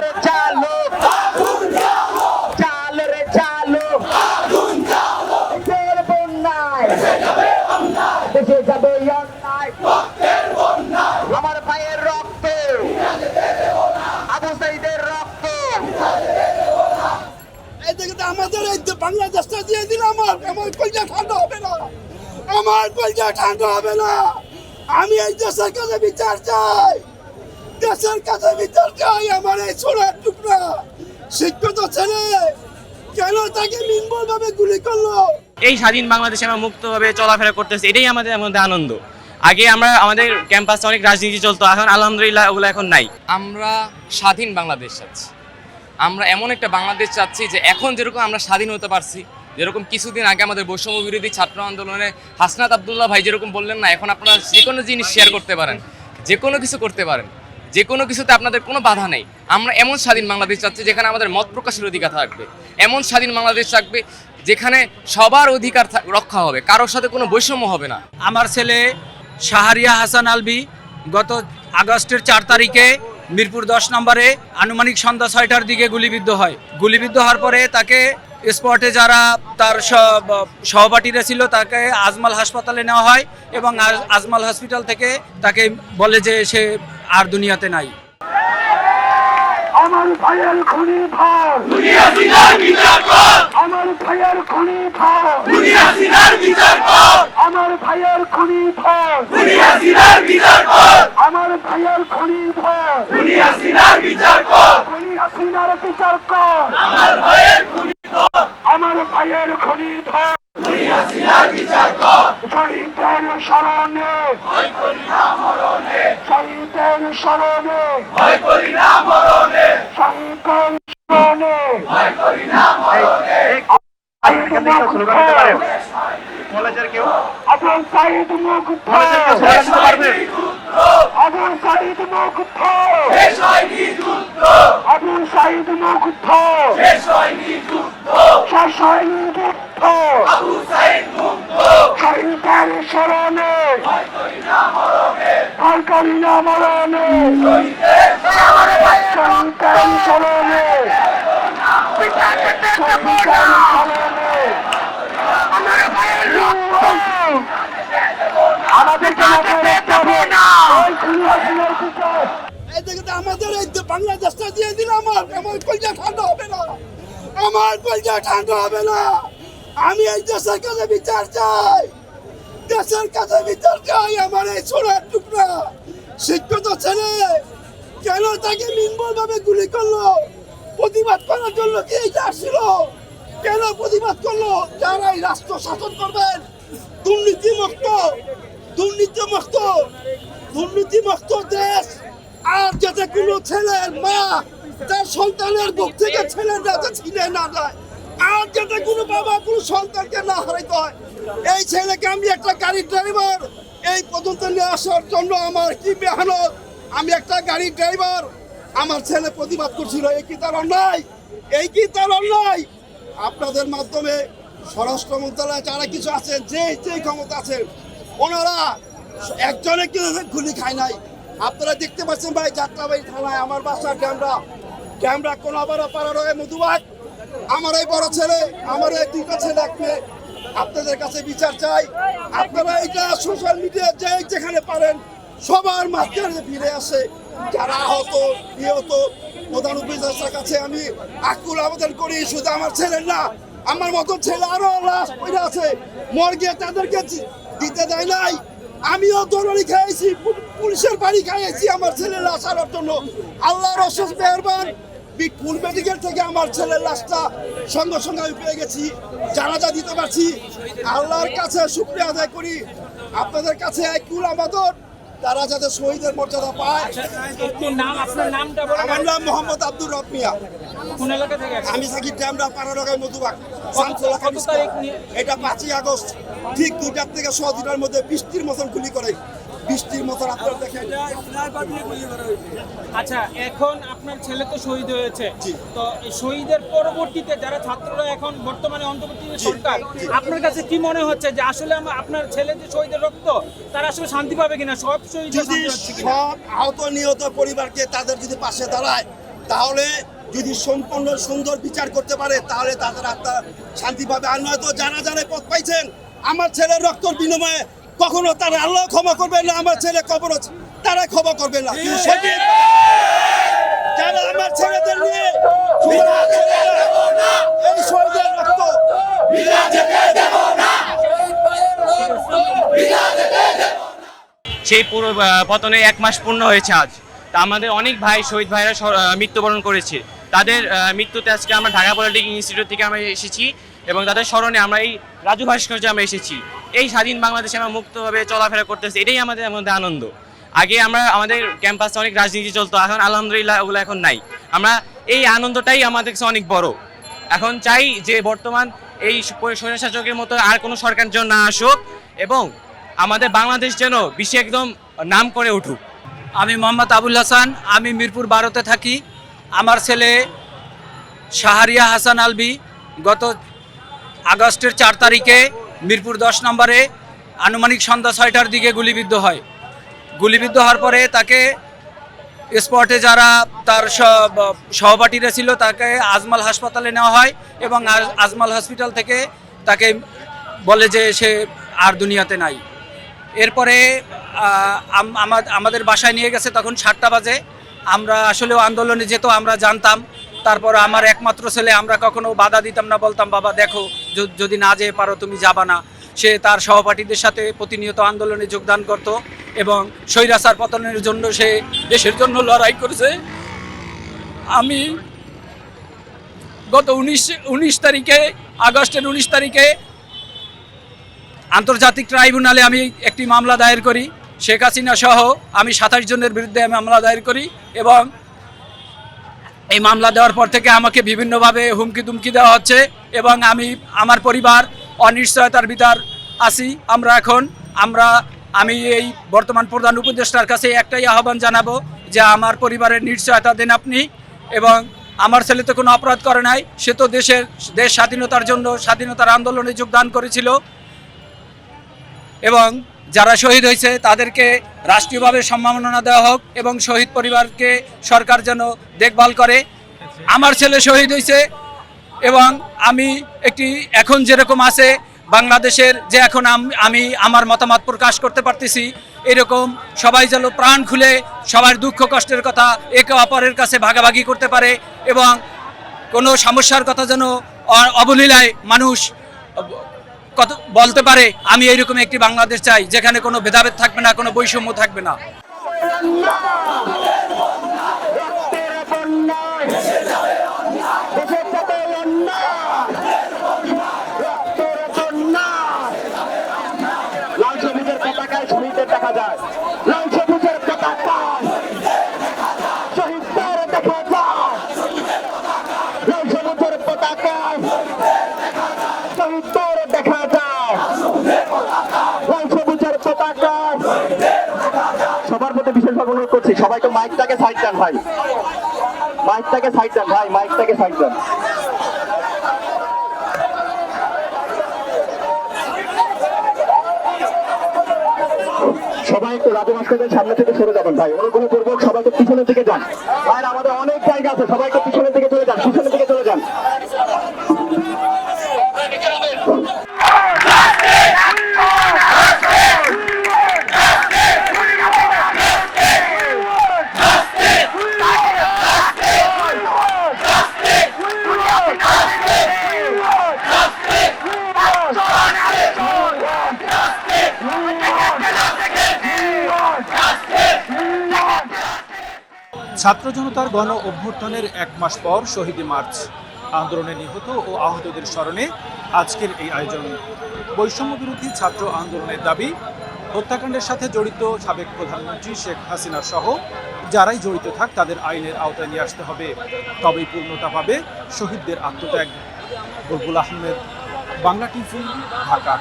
রে চালো। চাল রে চালো। দেশের বন্যায় দেশে যাবে আমার ভাইয়ের রক্ত। আবু সাইদের রক্ত। আমাদের এই বাংলাদেশটা দিয়ে দিলে আমার। আমার কলজা ঠান্ডা হবে না। আমার কলজা ঠান্ডা হবে না। আমি এই দেশের কাছে বিচার চাই। দেশের কাছে বিচার চাই আমার এই ছোড়ার টুকরা। শিক্ষিত ছেলে কেন তাকে নির্মল ভাবে গুলি করল? এই স্বাধীন বাংলাদেশে আমরা মুক্তভাবে চলাফেরা করতেছি এটাই আমাদের মধ্যে আনন্দ। আগে আমরা আমাদের ক্যাম্পাসে অনেক রাজনীতি চলতো এখন আলহামদুলিল্লাহ ওগুলো এখন নাই। আমরা স্বাধীন বাংলাদেশ চাচ্ছি। আমরা এমন একটা বাংলাদেশ চাচ্ছি যে এখন যেরকম আমরা স্বাধীন হতে পারছি যেরকম কিছুদিন আগে আমাদের বৈষম্য বিরোধী ছাত্র আন্দোলনে হাসনাত আবদুল্লাহ ভাই যেরকম বললেন না এখন আপনারা যে কোনো জিনিস শেয়ার করতে পারেন যে কোনো কিছু করতে পারেন। যে কোনো কিছুতে আপনাদের কোনো বাধা নেই। আমরা এমন স্বাধীন বাংলাদেশ চাচ্ছি যেখানে আমাদের মত প্রকাশের অধিকার থাকবে। এমন স্বাধীন বাংলাদেশ থাকবে যেখানে সবার অধিকার রক্ষা হবে। কারোর সাথে কোনো বৈষম্য হবে না। আমার ছেলে শাহরিয়া হাসান আলবি গত আগস্টের চার তারিখে মিরপুর দশ নম্বরে আনুমানিক সন্ধ্যা ছয়টার দিকে গুলিবিদ্ধ হয়। গুলিবিদ্ধ হওয়ার পরে তাকে স্পটে যারা তার সহপাঠীরা ছিল তাকে আজমাল হাসপাতালে নেওয়া হয় এবং আজমাল হসপিটাল থেকে তাকে বলে যে সে আর দুনিয়াতে নাই। আমার ভাইয়ের খুনি ভার। আমার ভাইয়ের খুনি ভার। আমার ভাইয়ের খুনি ভার। আমার ভাইয়ের খুনি ভার। খুনি হাসিনার বিচার কর। আমার ভাইয়ের খুনি ভার। শহীদের স্মরণে স্মরণে। শহীদের স্মরণে। আবুল সাইদ মুগ্ধ আবুল সাইদ মুগ্ধ আবুল সাইদ মুগ্ধ শেষ হয়নি যুদ্ধ শহীদের স্মরণে। ভয় করি না মরণে। শহীদের স্মরণে শহীদের স্মরণে আমাদেরকে যাবে না। এই দেখে তো, আমাদের এই বাংলাদেশটা দিয়ে দিলে আমার। আমার ঠান্ডা হবে না। আমার কলজা ঠান্ডা হবে না। আমি এই দেশের কাছে বিচার চাই। দেশের কাছে বিচার চাই, আমার এই সোনার টুকরা। শিক্ষিত ছেলে, কেন তাকে নির্মল ভাবে গুলি করল? প্রতিবাদ করার জন্য কি আসছিল? কেন প্রতিবাদ করল? যারা এই রাষ্ট্র শাসন করবেন দুর্নীতি মুক্ত দুর্নীতি মুক্ত দুর্নীতি মুক্ত দেশ। আর যাতে কোনো ছেলের মা তার সন্তানের বুক থেকে ছেলের যাতে ছিনে না যায়, আর যাতে কোনো বাবা কোনো সন্তানকে না হারাইতে হয় এই ছেলেকে আমি একটা গাড়ির ড্রাইভার, এই পর্যন্ত নিয়ে আসার জন্য আমার কি মেহনত? আমি একটা গাড়ির ড্রাইভার, আমার ছেলে প্রতিবাদ করছিল, এই কি তার অন্যায়? এই কি তার অন্যায়? আপনাদের মাধ্যমে স্বরাষ্ট্র মন্ত্রণালয়ে যারা কিছু আছেন যে যে ক্ষমতা আছেন ওনারা একজনে কেউ গুলি খায় নাই? আপনারা দেখতে পাচ্ছেন ভাই, যাত্রাবাড়ি থানায় আমার বাসার ক্যামেরা ক্যামেরা কোন আবার পাড়ার হয় মধুবাগ। আমার এই বড় ছেলে, আমার এই দুটো ছেলে, এক মেয়ে। আপনাদের কাছে বিচার চাই। আপনারা এটা সোশ্যাল মিডিয়া যে যেখানে পারেন, সবার মাঝখানে ফিরে আসে। যারা আহত, নিহত, প্রধান উপদেষ্টার কাছে আমি আকুল আবেদন করি, শুধু আমার ছেলে না, আমার মতো ছেলে আরও লাশ পড়ে আছে। মর্গে তাদেরকে দিতে দেয় নাই। আমিও দৌড়ি খাইছি পুলিশের বাড়ি খাইয়েছি আমার ছেলের লাশ আনার জন্য। আল্লাহর অশেষ মেহরবান। ফুল মেডিকেল থেকে আমার ছেলের লাশটা সঙ্গে সঙ্গে আমি পেয়ে গেছি জানাজা দিতে পারছি। আল্লাহর কাছে শুক্রিয়া আদায় করি। আপনাদের কাছে কুল আমাদের তারা যাতে শহীদের মর্যাদা পায়। নাম আপনার আমার নাম মোহাম্মদ আব্দুর রব মিয়া। আমি থাকি ড্যামরা পাড়ারগায় মধুবাগ এটা পাঁচই আগস্ট ঠিক দুইটার থেকে ছ দিনের মধ্যে বৃষ্টির মতন গুলি করে। বৃষ্টির মতন আপনারা দেখেন আচ্ছা এখন আপনার ছেলে তো শহীদ হয়েছে। তো শহীদের পরবর্তীতে যারা ছাত্ররা এখন বর্তমানে অন্তর্বর্তী সরকার। আপনার কাছে কি মনে হচ্ছে যে আসলে আমার- আপনার ছেলে যে শহীদের রক্ত তারা আসলে শান্তি পাবে কিনা? সব শহীদ সব আহত নিহত পরিবারকে তাদের যদি পাশে দাঁড়ায় তাহলে যদি সম্পূর্ণ সুন্দর বিচার করতে পারে তাহলে তাদের আত্মা শান্তি পাবে। আর নয়তো যারা যারা পথ পাইছেন আমার ছেলের রক্তর বিনিময়ে কখনো তারা আল্লাহ ক্ষমা করবেন না আমার ছেলে কবর তারা ক্ষমা করবে না। যারা আমার ছেলেদের নিয়ে এই শহীদের রক্ত। সেই পুরো পতনে এক মাস পূর্ণ হয়েছে আজ। তা আমাদের অনেক ভাই শহীদ ভাইরা মৃত্যুবরণ করেছে। তাদের মৃত্যুতে আজকে আমরা ঢাকা পলিটেকনিক ইনস্টিটিউট থেকে আমরা এসেছি এবং তাদের স্মরণে আমরা এই রাজু ভাস্কর্যে আমরা এসেছি। এই স্বাধীন বাংলাদেশে আমরা মুক্তভাবে চলাফেরা করতেছি, এটাই আমাদের মধ্যে আনন্দ। আগে আমরা আমাদের ক্যাম্পাসে অনেক রাজনীতি চলতো, এখন আলহামদুলিল্লাহ ওগুলো এখন নাই। আমরা এই আনন্দটাই আমাদের কাছে অনেক বড়। এখন চাই যে বর্তমান এই স্বৈরশাসকের মতো আর কোনো সরকার যেন না আসুক এবং আমাদের বাংলাদেশ যেন বিশ্বে একদম নাম করে উঠুক। আমি মোহাম্মদ আবুল হাসান, আমি মিরপুর বারোতে থাকি। আমার ছেলে শাহরিয়া হাসান আলবি গত আগস্টের চার তারিখে মিরপুর দশ নম্বরে আনুমানিক সন্ধ্যা ছয়টার দিকে গুলিবিদ্ধ হয়। গুলিবিদ্ধ হওয়ার পরে তাকে স্পটে যারা তার সহপাঠীরা ছিল তাকে আজমাল হাসপাতালে নেওয়া হয় এবং আজমাল হসপিটাল থেকে তাকে বলে যে সে আর দুনিয়াতে নাই। এরপরে আমাদের বাসায় নিয়ে গেছে, তখন সাতটা বাজে। আমরা আসলেও আন্দোলনে যেত, আমরা জানতাম। তারপর আমার একমাত্র ছেলে, আমরা কখনো বাধা দিতাম না, বলতাম, বাবা, দেখো যদি না যেয়ে পারো, তুমি যাবা না। সে তার সহপাঠীদের সাথে প্রতিনিয়ত আন্দোলনে যোগদান করত এবং স্বৈরাচার পতনের জন্য সে দেশের জন্য লড়াই করেছে। আমি গত উনিশ উনিশ তারিখে, আগস্টের উনিশ তারিখে আন্তর্জাতিক ট্রাইব্যুনালে আমি একটি মামলা দায়ের করি। শেখ হাসিনা সহ আমি সাতাশ জনের বিরুদ্ধে আমি মামলা দায়ের করি এবং এই মামলা দেওয়ার পর থেকে আমাকে বিভিন্নভাবে হুমকি দুমকি দেওয়া হচ্ছে এবং আমি, আমার পরিবার অনিশ্চয়তার ভিতর আছি। আমরা এখন, আমরা, আমি এই বর্তমান প্রধান উপদেষ্টার কাছে একটাই আহ্বান জানাব যে আমার পরিবারের নিশ্চয়তা দেন আপনি এবং আমার ছেলে তো কোনো অপরাধ করে নাই, সে তো দেশের, দেশ স্বাধীনতার জন্য স্বাধীনতার আন্দোলনে যোগদান করেছিল এবং যারা শহীদ হয়েছে, তাদেরকে রাষ্ট্রীয়ভাবে সম্মাননা দেওয়া হোক এবং শহীদ পরিবারকে সরকার যেন দেখভাল করে। আমার ছেলে শহীদ হয়েছে এবং আমি একটি এখন যেরকম আছে, বাংলাদেশের যে এখন আমি আমার মতামত প্রকাশ করতে পারতেছি, এরকম সবাই যেন প্রাণ খুলে সবার দুঃখ কষ্টের কথা একে অপরের কাছে ভাগাভাগি করতে পারে এবং কোনো সমস্যার কথা যেন অবলীলায় মানুষ কত বলতে পারে, আমি এইরকম একটি বাংলাদেশ চাই, যেখানে কোনো ভেদাভেদ থাকবে না, কোনো বৈষম্য থাকবে না। দেখা বন্যায় দেশে যাবে অন্যায়। রক্তের বন্যায়। লাল সবুজের পতাকায় শহীদদের দেখা যায় লাল সবুজের পতাকায় শহীদদের দেখা যায় লাল সবুজের পতাকায় শহীদদের দেখা যায় লাল সবুজের পতাকায় সবার মধ্যে বিশেষভাবে অনুরোধ করছি, সবাই তো মাইকটাকে সাইড দেন ভাই। মাইকটাকে সাইড দেন ভাই, মাইকটাকে সাইড দেন। সবাই একটু রাজু ভাস্করের সামনে থেকে সরে যাবেন ভাই অনুগ্রহ পূর্বক সবাইকে পিছনের দিকে যান। ভাই আমাদের অনেক জায়গা আছে সবাইকে পিছনের দিকে চলে যান পিছনের দিকে চলে যান ছাত্র জনতার গণ অভ্যুত্থানের এক মাস পর শহীদ মার্চ আন্দোলনে নিহত ও আহতদের স্মরণে আজকের এই আয়োজন। বৈষম্য বিরোধী ছাত্র আন্দোলনের দাবি, হত্যাকাণ্ডের সাথে জড়িত সাবেক প্রধানমন্ত্রী শেখ হাসিনা সহ যারাই জড়িত থাক তাদের আইনের আওতায় নিয়ে আসতে হবে। তবেই পূর্ণতা পাবে শহীদদের আত্মত্যাগ। বুলবুল আহমেদ, বাংলা টিভি, ঢাকা।